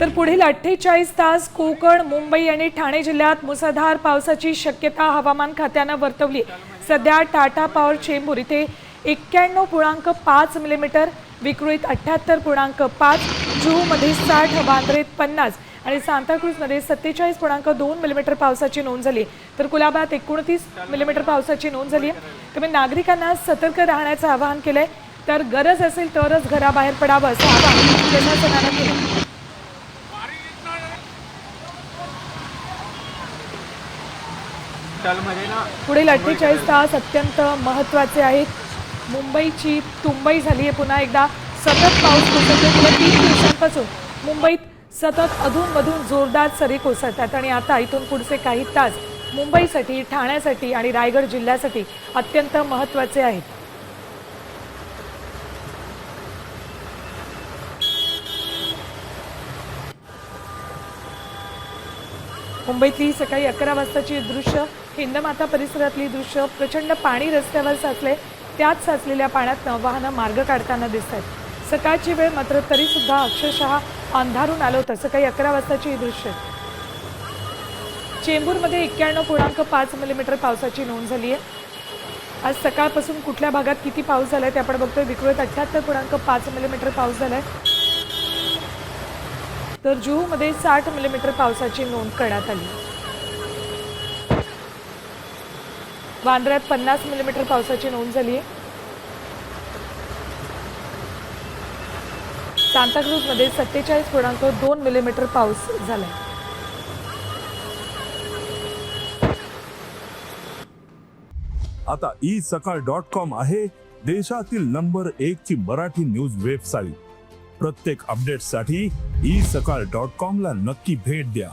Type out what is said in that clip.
तर पुढील अठ्ठेचाळीस तास कोकण मुंबई आणि ठाणे जिल्ह्यात मुसळधार पावसाची शक्यता हवामान खात्यानं वर्तवली सध्या टाटा पॉवर चेंबूर इथे एक्क्याण्णव पूर्णांक पाच मिलीमीटर विक्रोळीत अठ्ठ्याहत्तर पूर्णांक पाच जुहूमध्ये साठ बांद्रेत पन्नास आणि सांताक्रूजमध्ये सत्तेचाळीस पूर्णांक दोन मिलीमीटर पावसाची नोंद झाली तर कुलाबात एकोणतीस मिलीमीटर पावसाची नोंद झाली आहे. त्यामुळे नागरिकांना सतर्क राहण्याचं आवाहन केलं आहे तर गरज असेल तरच घराबाहेर पडावं असं आवाहन प्रशासनानं केलं. पुढील अठ्ठेचाळीस तास अत्यंत महत्त्वाचे आहेत. मुंबईची तुंबई झाली आहे. पुन्हा एकदा सतत पाऊस कोसळतो गेल्या तीन दिवसांपासून मुंबईत सतत अधूनमधून जोरदार सरी कोसळतात. आणि आता इथून पुढचे काही तास मुंबईसाठी ठाण्यासाठी आणि रायगड जिल्ह्यासाठी अत्यंत महत्त्वाचे आहेत. मुंबईतली सकाळी अकरा वाजताची दृश्य हिंदमाता परिसरातली दृश्य प्रचंड पाणी रस्त्यावर साचले त्यात साचलेल्या पाण्यातनं वाहनं मार्ग काढताना दिसत आहेत सकाळची वेळ मात्र तरी सुद्धा अक्षरशः अंधारून आलं होतं. सकाळी अकरा वाजताची ही दृश्य. चेंबूरमध्ये एक्क्याण्णव पूर्णांक पाच मिलीमीटर पावसाची नोंद झाली आहे आज सकाळपासून कुठल्या भागात किती पाऊस झालाय ते आपण बघतोय. विक्रोळीत अठ्ठ्याहत्तर पूर्णांक पाच मिलीमीटर पाऊस झालाय. तर जुहूमध्ये साठ मिलीमीटर पावसाची नोंद करण्यात आली. वांद्र्यात पन्नास मिलीमीटर पावसाची नोंद झाली आहे. सांताक्रूजमध्ये सत्तेचाळीस पूर्णांक दोन मिलीमीटर पाऊस झालाय. आता ई सकाळ डॉट कॉम आहे देशातील नंबर एक ची मराठी न्यूज वेबसाईट प्रत्येक अपडेटसाठी ई सकाळ डॉट कॉम ला नक्की भेट द्या.